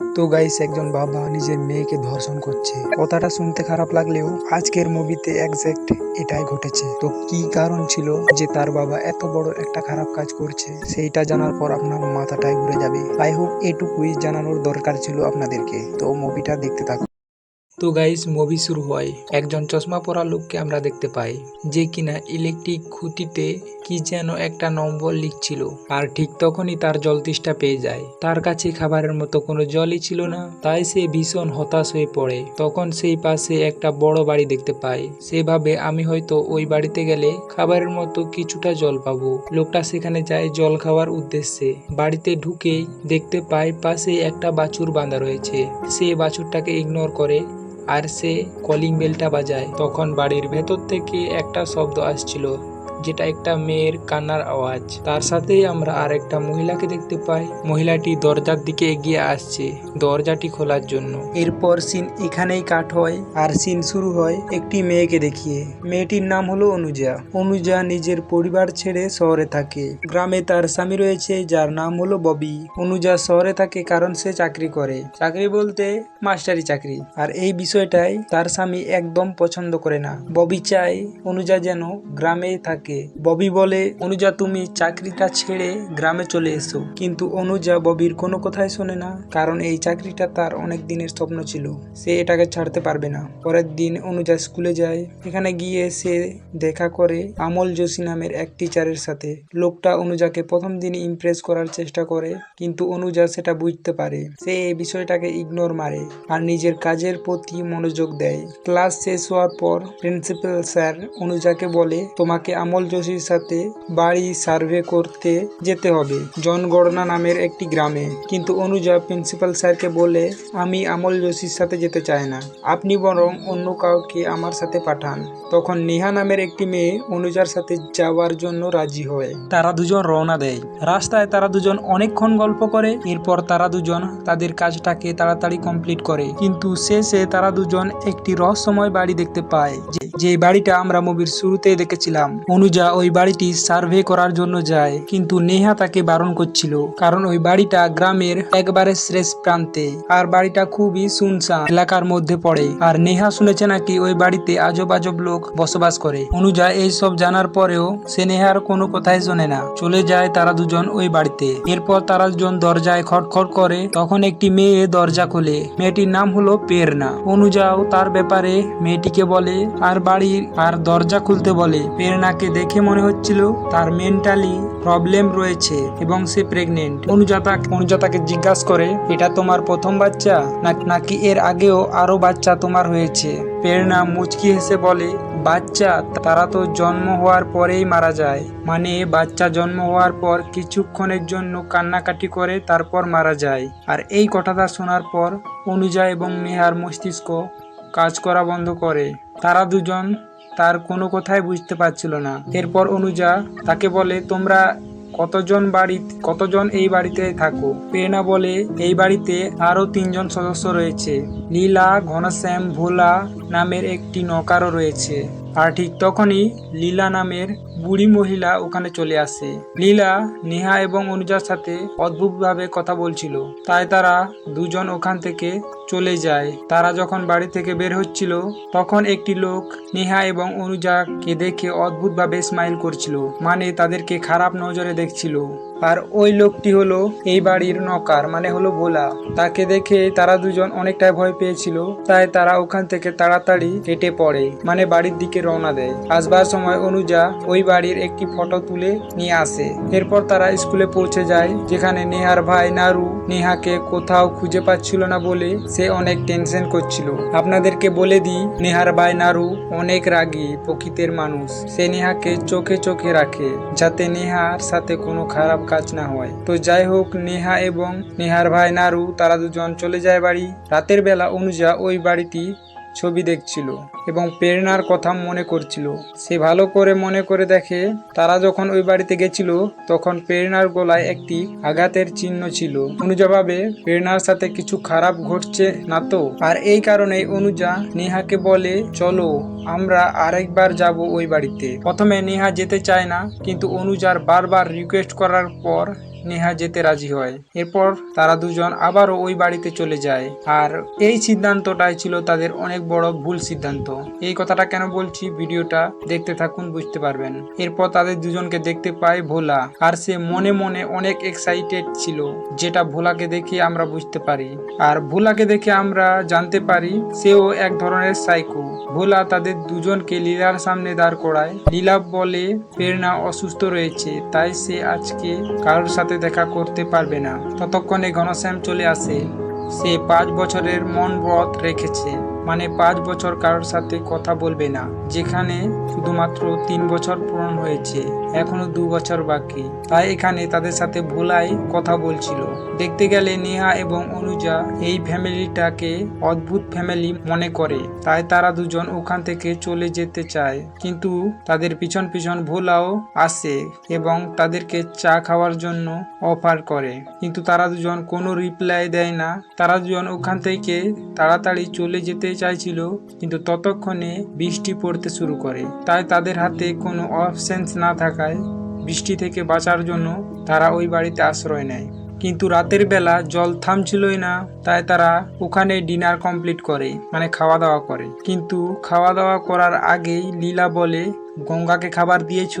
তো গাইস একজন বাবা নিজের মেয়েকে ধর্ষণ করছে। কথাটা শুনতে খারাপ লাগলেও আজকের মুভিতে একজ্যাক্ট এটাই ঘটেছে। তো কি কারণ ছিল যে তার বাবা এত বড় একটা খারাপ কাজ করছে, সেইটা জানার পর আপনার মাথাটাই ঘুরে যাবে। আই হোপ এটুকুই জানানোর দরকার ছিল আপনাদেরকে। তো মুভিটা দেখতে থাকুন। তো গাইস মুভি শুরু হয়। একজন চশমা পরা লোককে আমরা দেখতে পাই, যে কিনা ইলেকট্রিক খুঁটিতে কি যেন একটা নম্বর লিখছিল। আর ঠিক তখনই তার জল তেষ্টা পেয়ে যায়। তার কাছে খাবারের মতো কোনো জলই ছিল না। তাই সে ভীষণ হতাশ হয়ে পড়ে। তখন সেই পাশে একটা বড় বাড়ি দেখতে পায় সেভাবে আমি হয়তো ওই বাড়িতে গেলে খাবারের মতো কিছুটা জল পাবো। লোকটা সেখানে যায় জল খাওয়ার উদ্দেশ্যে। বাড়িতে ঢুকেই দেখতে পায় পাশে একটা বাছুর বাঁধা রয়েছে। সে বাছুরটাকে ইগনোর করে আর সে কলিং বেলটা বাজায়। তখন বাড়ির ভেতর থেকে একটা শব্দ আসছিল। যেটা একটা মেয়ের কান্নার আওয়াজ। তার সাথেই আমরা আর একটা মহিলাকে দেখতে পাই। মহিলাটি দরজার দিকে এগিয়ে আসছে দরজাটি খোলার জন্য। এরপর সিন এখানেই কাট হয় আর সিন শুরু হয় একটি মেয়েকে দেখিয়ে। মেয়েটির নাম হলো অনুজা। অনুজা নিজের পরিবার ছেড়ে শহরে থাকে। গ্রামে তার স্বামী রয়েছে, যার নাম হলো ববি। অনুজা শহরে থাকে কারণ সে চাকরি করে। চাকরি বলতে মাস্টারি চাকরি। আর এই বিষয়টাই তার স্বামী একদম পছন্দ করে না। ববি চায় অনুজা যেন গ্রামে থাকে। ববি বলে, অনুজা, তুমি চাকরিটা ছেড়ে গ্রামে চলে এসো। কিন্তু অনুজা ববির কোনো কথাই শোনে না, কারণ এই চাকরিটা তার অনেক দিনের স্বপ্ন ছিল। সে এটাকে ছাড়তে পারবে না। পরের দিন অনুজা স্কুলে যায়। এখানে গিয়ে সে দেখা করে আমল যোশী নামের এক টিচারের সাথে। লোকটা অনুজাকে প্রথম দিন ইমপ্রেস করার চেষ্টা করে, কিন্তু অনুজা সেটা বুঝতে পারে। সে এই বিষয়টাকে ইগনোর মারে আর নিজের কাজের প্রতি মনোযোগ দেয়। ক্লাস শেষ হওয়ার পর প্রিন্সিপাল স্যার অনুজাকে বলে, তোমাকে আমল যোশীর সাথে বাড়ি সার্ভে করতে যেতে হবে। জনগণনা নামের একটি গ্রামে। কিন্তু অনুজা প্রিন্সিপাল স্যারকে বলে, আমি আমল যোশীর সাথে যেতে চাই না। আপনি বরং অন্য কাউকে আমার সাথে পাঠান। তখন নেহা নামের একটি মেয়ে অনুজার সাথে যাওয়ার জন্য রাজি হয়। তারা দুজন রওনা দেয়। রাস্তায় তারা দুজন অনেকক্ষণ গল্প করে। এরপর তারা দুজন তাদের কাজটাকে তাড়াতাড়ি কমপ্লিট করে। কিন্তু শেষে তারা দুজন একটি রহস্যময় বাড়ি দেখতে পায়। যে- বাড়িটা আমরা মুভির শুরুতেই দেখেছিলাম। অনুজা ওই বাড়িটি সার্ভে করার জন্য যায়, কিন্তু নেহা তাকে বারণ করছিল, কারণ ওই বাড়িটা গ্রামের একবারে শেষ প্রান্তে, আর বাড়িটা খুবই শুনশান এলাকার মধ্যে পড়ে। আর নেহা শুনেছে নাকি ওই বাড়িতে আজব আজব লোক বসবাস করে। অনুজা এই সব জানার পরেও সে নেহার কোনো কথাই শোনে না। চলে যায় তারা দুজন ওই বাড়িতে। এরপর তারা দুজন দরজায় খটখট করে, তখন একটি মেয়ে দরজা খোলে। মেয়েটির নাম হলো পেরনা। অনুজাও তার ব্যাপারে মেয়েটিকে বলে, আর বাড়ির আর দরজা খুলতে বলে। পেরনাকে দেখে মনে হচ্ছিল তার মেন্টালি প্রবলেম রয়েছে এবং সে প্রেগনেন্ট অনুজা তাকে অনুজা জিজ্ঞাসা করে, এটা তোমার প্রথম বাচ্চা? নাকি এর আগেও আরও বাচ্চা তোমার হয়েছে? প্রেরণা মুচকি হেসে বলে, বাচ্চা? তারা তো জন্ম হওয়ার পরেই মারা যায়। মানে বাচ্চা জন্ম হওয়ার পর কিছুক্ষণের জন্য কান্নাকাটি করে, তারপর মারা যায়। আর এই কথাটা শোনার পর, অনুজা এবং নেহার মস্তিষ্ক কাজ করা বন্ধ করে। তারা দুজন তার কোনো কথাই বুঝতে পারছিল না। এরপর অনুজা তাকে বলে, তোমরা কতজন বাড়ি, কতজন এই বাড়িতে থাকো? প্রেরণা বলে, এই বাড়িতে আরও তিনজন সদস্য রয়েছে। লীলা, ঘনশ্যাম, ভোলা নামের একটি নৌকারও রয়েছে। আর ঠিক তখনই লীলা নামের বুড়ি মহিলা ওখানে চলে আসে। লীলা নেহা এবং অনুজার সাথে অদ্ভুতভাবে কথা বলছিল। তাই তারা দুজন ওখান থেকে চলে যায়। তারা যখন বাড়ি থেকে বের হচ্ছিল, তখন একটি লোক নেহা এবং অনুজাকে দেখে অদ্ভুতভাবে স্মাইল করছিল। মানে তাদেরকে খারাপ নজরে দেখছিল। আর ওই লোকটি হলো এই বাড়ির নকার মানে হলো ভোলা। তাকে দেখে তারা দুজন অনেকটাই ভয় পেয়েছিল, তাই তারা ওখান থেকে তাড়াতাড়ি হেঁটে পড়ে মানে বাড়ির দিকে রওনা দেয়। আসবার সময় অনুজা ওই বাড়ির একটি ফটো তুলে নিয়ে আসে। এরপর তারা স্কুলে পৌঁছে যায়, যেখানে নেহার ভাই নারু নেহাকে কোথাও খুঁজে পাচ্ছিল না বলে সে অনেক টেনশন করছিল। আপনাদেরকে বলে দিই, নেহার ভাই নারু অনেক রাগী, প্রকৃতির মানুষ। সে নেহাকে চোখে চোখে রাখে, যাতে নেহার সাথে কোনো খারাপ কাজ না হয়। তো যাই হোক, নেহা এবং নেহার ভাই নারু, তারা দুজন চলে যায় বাড়ি। রাতের বেলা অনুজা ওই বাড়িটি ছবি দেখছিল এবং প্রেরণার কথা মনে করছিল। সে ভালো করে মনে করে দেখে, তারা যখন ওই বাড়িতে গেছিল, তখন প্রেরণার গলায় একটি আঘাতের চিহ্ন ছিল। অনুজা ভাবে, প্রেরণার সাথে কিছু খারাপ ঘটছে না তো? আর এই কারণে অনুজা নেহাকে বলে, চলো, আমরা আরেকবার যাব ওই বাড়িতে। প্রথমে নেহা যেতে চায় না, কিন্তু অনুজার বারবার রিকোয়েস্ট করার পর নেহা যেতে রাজি হয়। এরপর তারা দুজন আবারও ওই বাড়িতে চলে যায়। আর এই সিদ্ধান্তটাই ছিল তাদের অনেক বড় ভুল সিদ্ধান্ত। এই কথাটা কেন বলছি ভিডিওটা দেখতে থাকুন, বুঝতে পারবেন। এরপর তাদের দুজনকে দেখতে পায় ভোলা। আর সে মনে মনে অনেক এক্সাইটেড ছিল, যেটা ভোলাকে দেখে আমরা বুঝতে পারি। আর ভোলাকে দেখে আমরা জানতে পারি, সেও এক ধরনের সাইকো ভোলা তাদের দুজনকে লীলার সামনে দাঁড় করায়। লীলা বলে, প্রেরণা অসুস্থ রয়েছে, তাই সে আজকে কারোর সাথে দেখা করতে পারবে না। ততক্ষণে ঘনশ্যাম চলে আসে। সে পাঁচ বছরের মন ব্রত রেখেছে। মানে পাঁচ বছর কারোর সাথে কথা বলবে না। যেখানে শুধুমাত্র তিন বছর পূরণ হয়েছে। এখনও দু বছর বাকি। তাই এখানে তাদের সাথে ভোলাই কথা বলছিল। দেখতে গেলে নেহা এবং অনুজা এই ফ্যামিলিটাকে অদ্ভুত ফ্যামিলি মনে করে। তাই তারা দুজন ওখান থেকে চলে যেতে চায়। কিন্তু তাদের পিছন পিছন ভোলাও আসে এবং তাদেরকে চা খাওয়ার জন্য অফার করে। কিন্তু তারা দুজন কোনো রিপ্লাই দেয় না। তারা দুজন ওখান থেকে তাড়াতাড়ি চলে যেতে চাইছিল। কিন্তু ততক্ষণে বৃষ্টি পড়তে শুরু করে। তাই তাদের হাতে কোনো অপশনস না থাকায় বৃষ্টি থেকে বাঁচার জন্য তারা ওই বাড়িতে আশ্রয় নেয়। কিন্তু রাতের বেলা জল থামছিলই না, তাই তারা ওখানে ডিনার কমপ্লিট করে মানে খাওয়া দাওয়া করে। কিন্তু খাওয়া দাওয়া করার আগেই লীলা বলে, গঙ্গাকে খাবার দিয়েছ?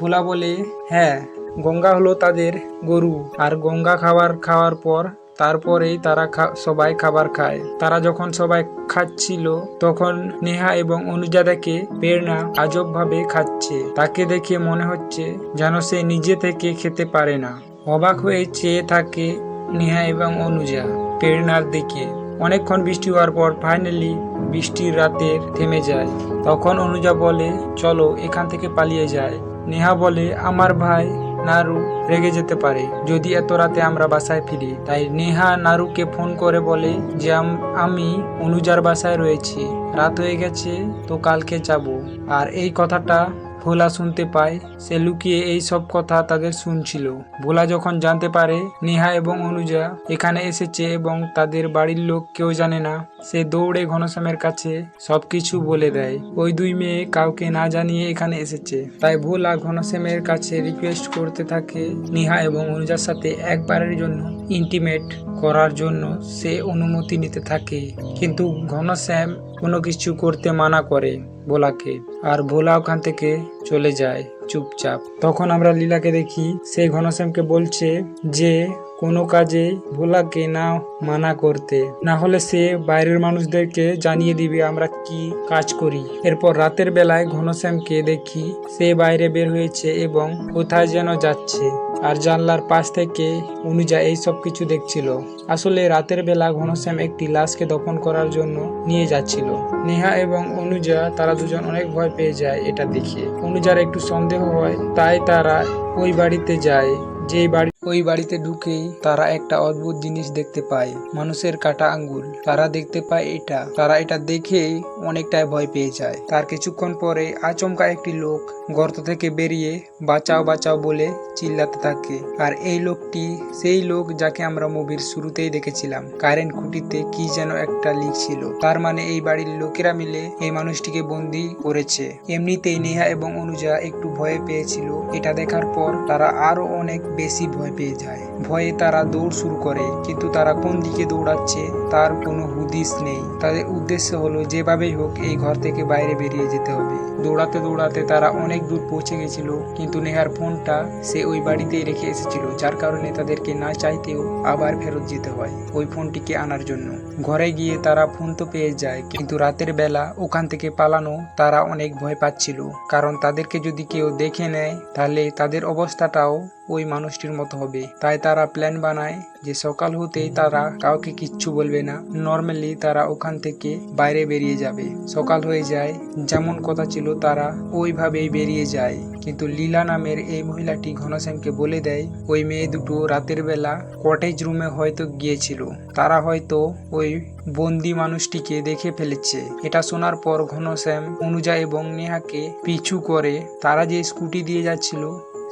ভোলা বলে হ্যাঁ গঙ্গা হলো তাদের গরু। আর গঙ্গা খাবার খাওয়ার পর তারপরেই তারা সবাই খাবার খায়। তারা যখন সবাই খাচ্ছিল, তখন নেহা এবং অনুজা দেখে প্রেরণা আজব ভাবে খাচ্ছে। তাকে দেখে মনে হচ্ছে যেন সে নিজে থেকে খেতে পারে না। অবাক হয়ে চেয়ে থাকে নেহা এবং অনুজা প্রেরণার দিকে। অনেকক্ষণ বৃষ্টি হওয়ার পর ফাইনালি বৃষ্টির রাতের থেমে যায়। তখন অনুজা বলে, চলো এখান থেকে পালিয়ে যায় নেহা বলে, আমার ভাই নারু রেগে যেতে পারে। যদি এত রাতে আমরা বাসায় ফিরি, তাই নেহা নারুকে ফোন করে বলে যে আম- অনুজার বাসায় রয়েছি। রাত হয়ে গেছে, তো কালকে যাব। আর এই কথাটা ভোলা শুনতে পায়। সে লুকিয়ে এই সব কথা তাদের শুনছিল। ভোলা যখন জানতে পারে, নেহা এবং অনুজা এখানে এসেছে এবং তাদের বাড়ির লোক কেউ জানে না, সে দৌড়ে ঘনশ্যামের কাছে সবকিছু বলে দেয়। ওই দুই মেয়ে কাউকে না জানিয়ে এখানে এসেছে। তাই ভোলা ঘনশ্যামের কাছে রিকোয়েস্ট করতে থাকে নেহা এবং অনুজার সাথে একবারের জন্য ইন্টিমেট করার জন্য সে অনুমতি নিতে থাকে। কিন্তু ঘনশ্যাম কোনো কিছু করতে মানা করে ভোলাকে। আর ভোলা ওখান থেকে চলে যায় চুপচাপ। তখন আমরা লীলাকে দেখি, সেই ঘনশ্যামকে বলছে যে, কোনো কাজে ভোলাকে না মানা করতে। না হলে সে বাইরের মানুষদেরকে জানিয়ে দিবে আমরা কি কাজ করি। এরপর রাতের বেলায় ঘনশ্যামকে দেখি, সে বাইরে বের হয়েছে এবং কোথায় যেন যাচ্ছে। আর জানলার পাশ থেকে অনুজা এই সব কিছু দেখছিল, আসলে রাতের বেলা ঘনশ্যাম একটি লাশকে দফন করার জন্য নিয়ে যাচ্ছিল। নেহা এবং অনুজা, তারা দুজন অনেক ভয় পেয়ে যায় এটা দেখে। অনুজার একটু সন্দেহ হয়, তাই তারা ওই বাড়িতে যায়, যেই বাড়ি ওই বাড়িতে ঢুকেই তারা একটা অদ্ভুত জিনিস দেখতে পায়। মানুষের কাটা আঙ্গুল। তারা দেখতে পায় এটা। তারা এটা দেখেই অনেকটাই ভয় পেয়ে যায়। তার কিছুক্ষণ পরে আচমকা একটি লোক গর্ত থেকে বেরিয়ে বাঁচাও বাঁচাও বলে চিল্লাতে থাকে। আর এই লোকটি সেই লোক যাকে আমরা মুভির শুরুতেই দেখেছিলাম। কারেন্ট খুঁটিতে কি যেন একটা লিখছিল তার মানে এই বাড়ির লোকেরা মিলে এই মানুষটিকে বন্দি করেছে। এমনিতেই নেহা এবং অনুজা একটু ভয়ে পেয়েছিল। এটা দেখার পর তারা আরও অনেক বেশি ভয় পেয়ে যায়। ভয়ে তারা দৌড় শুরু করে, কিন্তু তারা কোন দিকে দৌড়াচ্ছে তার কোনো হুদিস নেই। তাদের উদ্দেশ্য হলো যেভাবেই হোক এই ঘর থেকে বাইরে বেরিয়ে যেতে হবে। দৌড়াতে দৌড়াতে তারা অনেক দূর পৌঁছে গেছিল, কিন্তু নেহার ফোনটা সে ওই বাড়িতেই রেখে এসেছিল, যার কারণে তাদেরকে না চাইতেও আবার ফেরত যেতে হয় ওই ফোনটিকে আনার জন্য। ঘরে গিয়ে তারা ফোন তো পেয়ে যায়, কিন্তু রাতের বেলা ওখান থেকে পালানো তারা অনেক ভয় পাচ্ছিল, কারণ তাদেরকে যদি কেউ দেখে নেয়, তাহলে তাদের অবস্থাটাও ওই মানুষটির মতো হবে। তাই তারা প্ল্যান বানায় যে সকাল হতেই তারা কাউকে কিচ্ছু বলবে না। নর্মালি তারা ওখান থেকে বাইরে বেরিয়ে যাবে। সকাল হয়ে যায়, যেমন কথা ছিল তারা ওইভাবেই বেরিয়ে যায়। কিন্তু লীলা নামের এই মহিলাটি ঘনশ্যামকে বলে দেয়, ওই মেয়ে দুটো রাতের বেলা কটেজ রুমে হয়তো গিয়েছিল। তারা হয়তো ওই বন্দি মানুষটিকে দেখে ফেলেছে। এটা শোনার পর ঘনশ্যাম, অনুজা এবং নেহাকে পিছু করে তারা যে স্কুটি দিয়ে যাচ্ছিল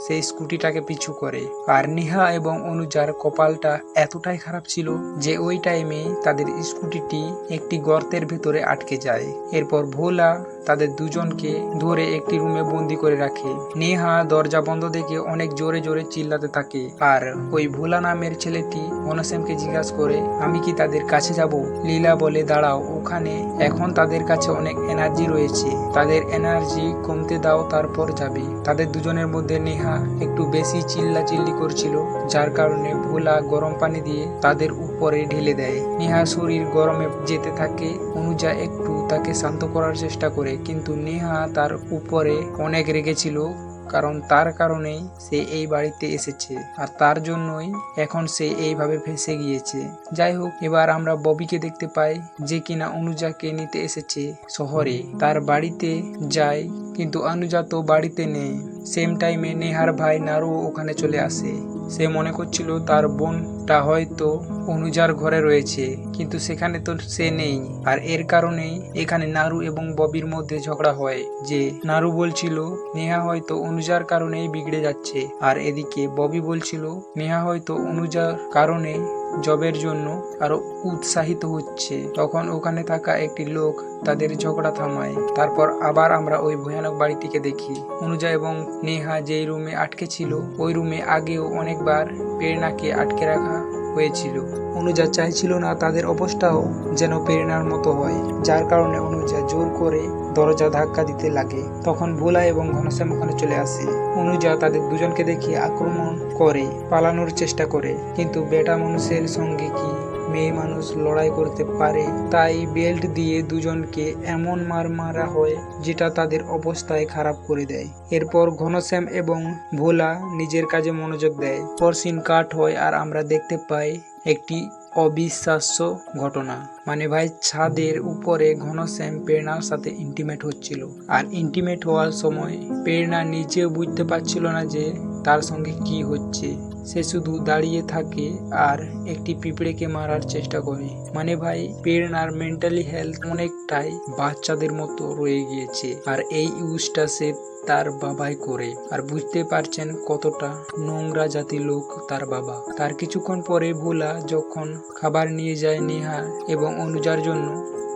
সেই স্কুটিটাকে পিছু করে। আর নেহা এবং অনুজার কপালটা এতটাই খারাপ ছিল যে ওই টাইমে তাদের স্কুটিটি একটি গর্তের ভেতরে আটকে যায়। এরপর ভোলা তাদের দুজনকে ধরে একটি রুমে বন্দি করে রাখে। নেহা দরজা বন্ধ দেখে অনেক জোরে জোরে চিল্লাতে থাকে। আর ওই ভোলা নামের ছেলেটি ঘনশ্যামকে জিজ্ঞাসা করে, আমি কি তাদের কাছে যাব? লীলা বলে, দাঁড়াও, ওখানে এখন তাদের কাছে অনেক এনার্জি রয়েছে। তাদের এনার্জি কমতে দাও, তারপর যাবে। তাদের দুজনের মধ্যে নেহা একটু বেশি চিল্লা চিল্লি করছিল, যার কারণে ভোলা গরম পানি দিয়ে তাদের উপরে ঢেলে দেয়। নেহা শরীর গরমে যেতে থাকে, অনুজা একটু তাকে শান্ত করার চেষ্টা করে, কিন্তু নেহা তার উপরে অনেক রেগেছিল, কারণ তার কারণেই সে এই বাড়িতে এসেছে, আর তার জন্যই এখন সে এইভাবে ফেসে গিয়েছে। যাই হোক, এবার আমরা ববিকে দেখতে পাই, যে কিনা অনুজাকে নিতে এসেছে শহরে। তার বাড়িতে যায়, কিন্তু অনুজা তো বাড়িতে নেই। সেম টাইমে নেহার ভাই নারু ওখানে চলে আসে। সে মনে করছিল তার বোনটা হয়তো অনুজার ঘরে রয়েছে, কিন্তু সেখানে তো সে নেই। আর এর কারণেই এখানে নারু এবং ববির মধ্যে ঝগড়া হয়, যে নারু বলছিল, নেহা হয়তো অনুজার কারণেই বিগড়ে যাচ্ছে। আর এদিকে ববি বলছিল, নেহা হয়তো অনুজার কারণে জবের জন্য আরও উৎসাহিত হচ্ছে। তখন ওখানে থাকা একটি লোক তাদের ঝগড়া থামায়। তারপর আবার আমরা ওই ভয়ানক বাড়িটিকে দেখি। অনুজা এবং নেহা যেই রুমে আটকে ছিল, ওই রুমে আগেও অনেকবার প্রেরণাকে আটকে রাখা হয়েছিল। অনুজা চাইছিল না তাদের অবস্থাও যেন প্রেরণার মতো হয়, যার কারণে অনুজা জোর করে দরজা ধাক্কা দিতে লাগে, তখন ভোলা এবং ঘনশ্যাম ওখানে চলে আসে। অনুজা তাদের দুজনকে দেখে আক্রমণ করে, পালানোর চেষ্টা করে, কিন্তু বেটা মানুষের সঙ্গে কি মেয়ে মানুষ লড়াই করতে পারে। তাই বেল্ট দিয়ে দুজনকে এমন মার মারা হয়, যেটা তাদের অবস্থায় খারাপ করে দেয়। এরপর ঘনশ্যাম এবং ভোলা নিজের কাজে মনোযোগ দেয়। পরশিন কাট হয় আর আমরা দেখতে পাই একটি অবিশ্বাস্য ঘটনা। মানে ভাই, ছাদের উপরে ঘনশ্যাম প্রেরণার সাথে ইন্টিমেট হচ্ছিল। আর ইন্টিমেট হওয়ার সময় প্রেরণা নিজেও বুঝতে পারছিল না যে তার সঙ্গে কি হচ্ছে, সে শুধু দাঁড়িয়ে থাকে আর একটি পিঁপড়েকে মারার চেষ্টা করে। মানে ভাই পেন আর মেন্টালি হেলথ অনেকটাই বাচ্চাদের মতো রয়ে গিয়েছে। আর এই ইউজটা সে তার বাবাই করে আর বুঝতে পারছেন কতটা নোংরা জাতি লোক তার বাবা। তার কিছুক্ষণ পরে ভোলা যখন খাবার নিয়ে যায় নেহা এবং অনুজার জন্য,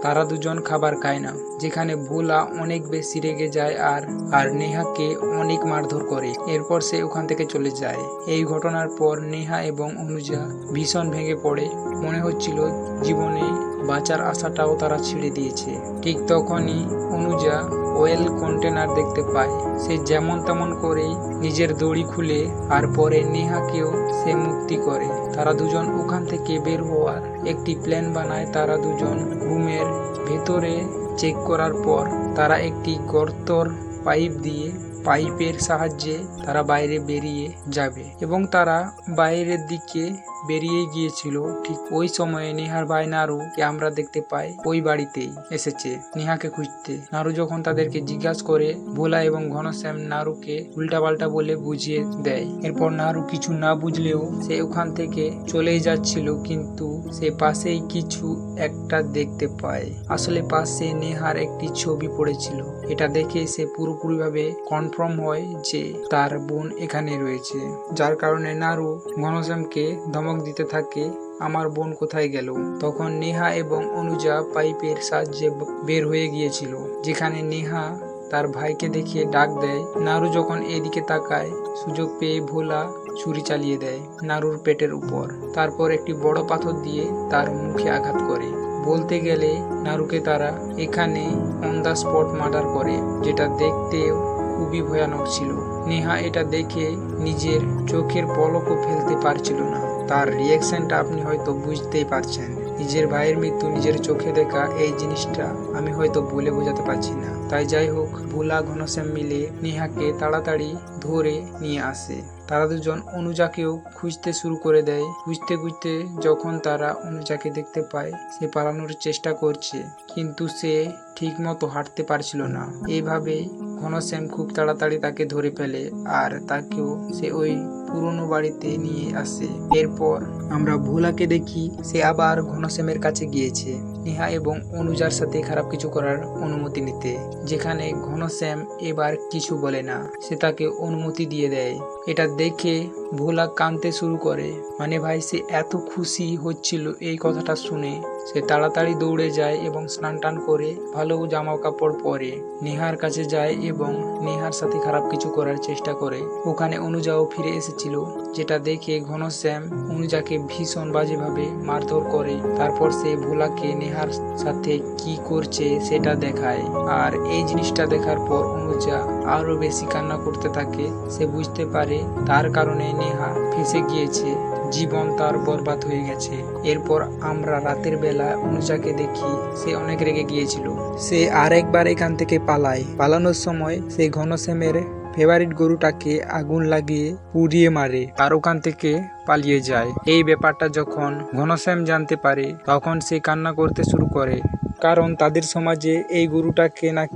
তারা দুজন খাবার খায় না, যেখানে ভোলা অনেক বেশি রেগে যায় আর আর নেহাকে অনেক মারধর করে। এরপর সে ওখান থেকে চলে যায়। এই ঘটনার পর নেহা এবং অনুজা ভীষণ ভেঙে পড়ে। মনে হচ্ছিল জীবনে বাঁচার আশাটাও তারা ছেড়ে দিয়েছে। ঠিক তখনই অনুজা ওয়েল কন্টেনার দেখতে পায়। সে যেমন তেমন করে নিজের দড়ি খুলে আর পরে নেহাকেও সে মুক্তি করে। তারা দুজন ওখান থেকে বের হওয়ার একটি প্ল্যান বানায়। তারা দুজন রুমের ভেতরে চেক করার পর তারা একটি গর্তর পাইপ দিয়ে পাইপের সাহায্যে তারা বাইরে বেরিয়ে যাবে এবং তারা বাইরের দিকে বেরিয়ে গিয়েছিল। ঠিক ওই সময়ে নেহার ভাই নারুকে আমরা দেখতে পাই ওই বাড়িতেই এসেছে নেহাকে খুঁজতে। নারু যখন তাদেরকে জিজ্ঞাসা করে, ভোলা এবং ঘনশ্যাম নারুকে উল্টাপাল্টা বলে বুঝিয়ে দেয়। এরপর নারু কিছু না বুঝলেও সে ওখান থেকে চলেই যাচ্ছিল, কিন্তু সে পাশেই কিছু একটা দেখতে পায়। আসলে পাশে নেহার একটি ছবি পড়েছিল। এটা দেখে সে পুরোপুরিভাবে কনফার্ম হয় যে তার বোন এখানে রয়েছে। যার কারণে নারু ঘনশ্যামকে ধমক দিতে থাকে, আমার বোন কোথায় গেল? তখন নেহা এবং অনুজা পাইপের সাহায্যে বের হয়ে গিয়েছিল, যেখানে নেহা তার ভাইকে দেখিয়ে ডাক দেয়। নারু যখন এদিকে তাকায়, সুযোগ পেয়ে ভোলা ছুরি চালিয়ে দেয় নারুর পেটের উপর। তারপর একটি বড় পাথর দিয়ে তার মুখে আঘাত করে। বলতে গেলে, নারুকে তারা এখানে অন দ্য স্পট মার্ডার করে, যেটা দেখতে খুবই ভয়ানক ছিল। নেহা এটা দেখে নিজের চোখের পলকও ফেলতে পারছিল না। তার রিয়াকশনটা আপনি হয়তো বুঝতেই পারছেন। নিজের ভাইয়ের মৃত্যু নিজের চোখে দেখা এই জিনিসটা আমি হয়তো বলে বোঝাতে পারছি না। তাই যাই হোক, ভোলা ঘনশ্যাম মিলে নেহাকে তাড়াতাড়ি ধরে নিয়ে আসে। তারা দুজন অনুজাকেও খুঁজতে শুরু করে দেয়। খুঁজতে খুঁজতে যখন তারা অনুজাকে দেখতে পায়, সে পালানোর চেষ্টা করছে, কিন্তু সে ঠিক মতো হাঁটতে পারছিল না। এইভাবে ঘনশ্যাম খুব তাড়াতাড়ি তাকে ধরে ফেলে, আর তাকেও সে ওই পুরনো বাড়িতে নিয়ে আসে। এরপর আমরা ভোলাকে দেখি সে আবার ঘনশ্যামের কাছে গিয়েছে। নেহা এবং অনুজার সাথে খারাপ কিছু করার অনুমতি নিতে, যেখানে ঘনশ্যাম এবার কিছু বলে না। সে তাকে অনুমতি দিয়ে দেয়। এটা দেখে ভোলা কাঁদতে শুরু করে। মানে ভাই, সে এত খুশি হচ্ছিল এই কথাটা শুনে। সে তাড়াতাড়ি দৌড়ে যায় এবং স্নান টান করে ভালো জামা কাপড় পরে। নেহার কাছে যায় এবং নেহার সাথে খারাপ কিছু করার চেষ্টা করে। ওখানে অনুজাও ফিরে এসেছিল যেটা দেখে ঘনশ্যাম অনুজাকে ভীষণ বাজেভাবে মারধর করে। তারপর সে ভোলাকে নেহার সাথে কি করছে সেটা দেখায়। আর এই জিনিসটা দেখার পর অনুজা আরও বেশি কান্না করতে থাকে। সে বুঝতে পারে তার কারণে নেহা ফেসে গিয়েছে। জীবন তার বরবাদ হয়ে গেছে। এরপর আমরা রাতের বেলা অনুজাকে দেখি সে অনেক রেগে গিয়েছিল। সে আরেকবার এখান থেকে পালায়। পালানোর সময় সে ঘনশ্যামের ফেভারিট গরুটাকে আগুন লাগিয়ে পুড়িয়ে মারে, আর ওখান থেকে পালিয়ে যায়। এই ব্যাপারটা যখন ঘনশ্যাম জানতে পারে, তখন সে কান্না করতে শুরু করে। কারণ তাদের সমাজে এই গরুটাকে না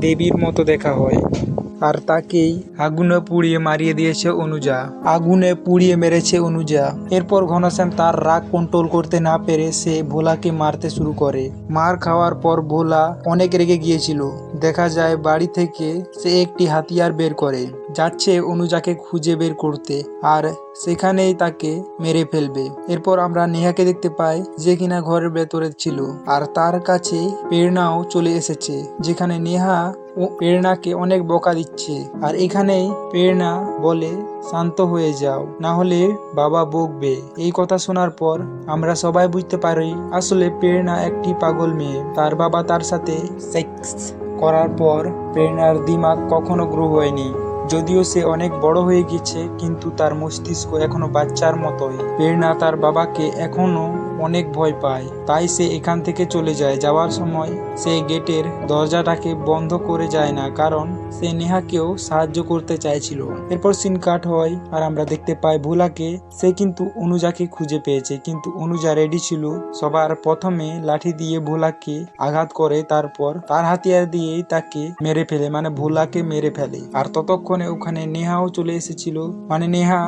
দেবীর মতো দেখা হয়। আর তাকেই আগুনে পুড়িয়ে মারিয়ে দিয়েছে অনুজা। আগুনে পুড়িয়ে মেরেছে অনুজা। এরপর ঘনশ্যাম তার রাগ কন্ট্রোল করতে না পেরে সে ভোলাকে মারতে শুরু করে। মার খাওয়ার পর ভোলা অনেক রেগে গিয়েছিল। দেখা যায় বাড়ি থেকে সে একটি হাতিয়ার বের করে, যাচ্ছে অনুজাকে খুঁজে বের করতে আর সেখানেই তাকে মেরে ফেলবে। এরপর আমরা নেহাকে দেখতে পাই যে কিনা ঘরের ভেতরে ছিল আর তার কাছে প্রেরণাও চলে এসেছে, যেখানে নেহা প্রেরণাকে অনেক বকা দিচ্ছে। আর এখানেই প্রেরণা বলে, শান্ত হয়ে যাও, না হলে বাবা বকবে। এই কথা শোনার পর আমরা সবাই বুঝতে পারি, আসলে প্রেরণা একটি পাগল মেয়ে। তার বাবা তার সাথে সেক্স করার পর প্রেরণার দিমাগ কখনো গ্রো হয়নি। যদিও সে অনেক বড় হয়ে গেছে, কিন্তু তার মস্তিষ্ক এখনও বাচ্চার মতোই। প্রেরণা তার বাবাকে এখনও অনেক ভয় পায়। তাই সে এখান থেকে চলে যায়। যাওয়ার সময় সে গেটের দরজাটাকে বন্ধ করে যায় না, কারণ সে নেহাকেও সাহায্য করতে চাইছিল। এরপর সিন কাট হয় আর আমরা দেখতে পাই ভোলাকে। সে কিন্তু অনুজাকে খুঁজে পেয়েছে, কিন্তু অনুজা রেডি ছিল। সবার প্রথমে লাঠি দিয়ে ভোলাকে আঘাত করে, তারপর তার হাতিয়ার দিয়েই তাকে মেরে ফেলে মানে ভোলাকে মেরে ফেলে। আর ততক্ষণে ওখানে নেহাও চলে এসেছিল। মানে নেহা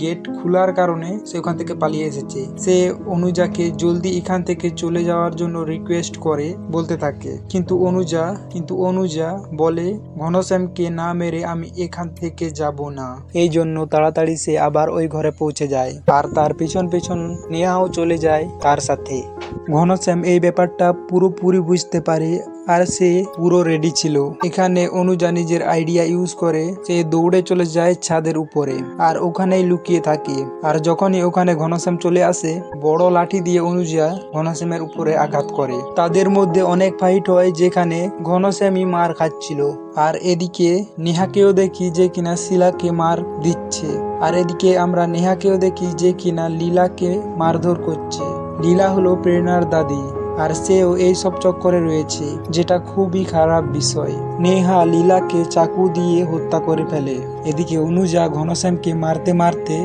গেট খোলার কারণে সে ওখান থেকে পালিয়ে এসেছে। সে অনুজাকে জলদি এখান থেকে চলে যাওয়ার জন্য রিকোয়েস্ট করে বলতে থাকে। কিন্তু অনুজা কিন্তু অনুজা বলে ঘনশ্যামকে না মেরে আমি এখান থেকে যাব না। এই জন্য তাড়াতাড়ি সে আবার ওই ঘরে পৌঁছে যায়। আর তার পিছন পিছন নেহাও চলে যায় তার সাথে। ঘনশ্যাম এই ব্যাপারটা পুরোপুরি বুঝতে পারে আর সে পুরো রেডি ছিল। এখানে অনুজা নিজের আইডিয়া ইউজ করে, সে দৌড়ে চলে যায় ছাদের উপরে আর ওখানেই লুকিয়ে থাকে। আর যখনই ওখানে ঘনশ্যাম চলে আসে, বড় লাঠি দিয়ে অনুজা ঘনশ্যামের উপরে আঘাত করে। তাদের মধ্যে অনেক ফাইট হয় যেখানে ঘনশ্যামই মার খাচ্ছিল। আর এদিকে নেহাকেও দেখি যে কিনা শিলাকে মার দিচ্ছে। আর এদিকে আমরা নেহাকেও দেখি যে কিনা লীলাকে মারধর করছে। লীলা হলো প্রেরণার দাদি। আর সেও এই সব চক্করে রয়েছে, যেটা খুবই খারাপ বিষয়। নেহা লীলাকে চাকু দিয়ে হত্যা করে ফেলে। এদিকে অনুজা ঘনশ্যামকে মারতে মারতে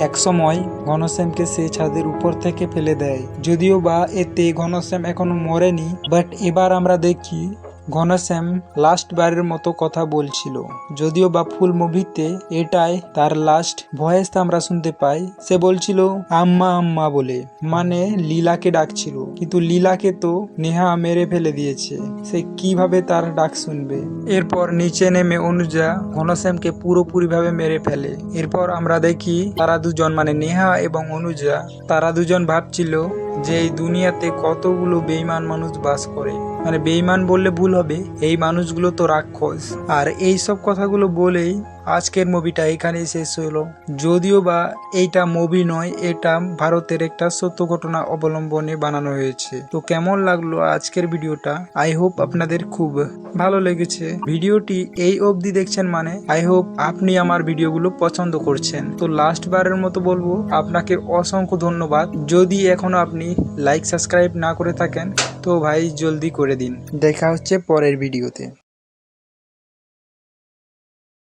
এক সময় ঘনশ্যামকে সে ছাদের উপর থেকে ফেলে দেয়। যদিও বা এতে ঘনশ্যাম এখনও মরেনি, বাট এবার আমরা দেখি ঘনশ্যাম লাস্ট বারের মতো কথা বলছিল। যদিও বা ফুল মুভিতে এটাই তার লাস্ট ভয়েস আমরা শুনতে পাই, সে বলছিল, আম্মা আম্মা বলে। মানে লীলাকে ডাকছিল। কিন্তু লীলাকে তো নেহা মেরে ফেলে দিয়েছে। সে কীভাবে তার ডাক শুনবে? এরপর নিচে নেমে অনুজা ঘনশ্যামকে পুরোপুরি ভাবে মেরে ফেলে। এরপর আমরা দেখি তারা দুজন মানে নেহা এবং অনুজা, তারা দুজন ভাবছিল যে এই দুনিয়াতে কতগুলো বেইমান মানুষ বাস করে। মানে বেইমান বললে ভুল হবে এই মানুষগুলো তো রাক্ষস। আর এই সব কথাগুলো বলেই আজকের মুভিটা এখানেই শেষ হলো যদিও বা এইটা মুভি নয়, এটা ভারতের একটা সত্য ঘটনা অবলম্বনে বানানো হয়েছে। তো কেমন লাগল আজকের ভিডিওটা? আই হোপ আপনাদের খুব ভালো লেগেছে। ভিডিওটি এই অবধি দেখছেন মানে আই হোপ আপনি আমার ভিডিওগুলো পছন্দ করছেন। তো লাস্ট বারের মতো বলব, আপনাকে অসংখ্য ধন্যবাদ। যদি এখনও আপনি লাইক সাবস্ক্রাইব না করে থাকেন, তো ভাই জলদি করে দিন। দেখা হচ্ছে পরের ভিডিওতে।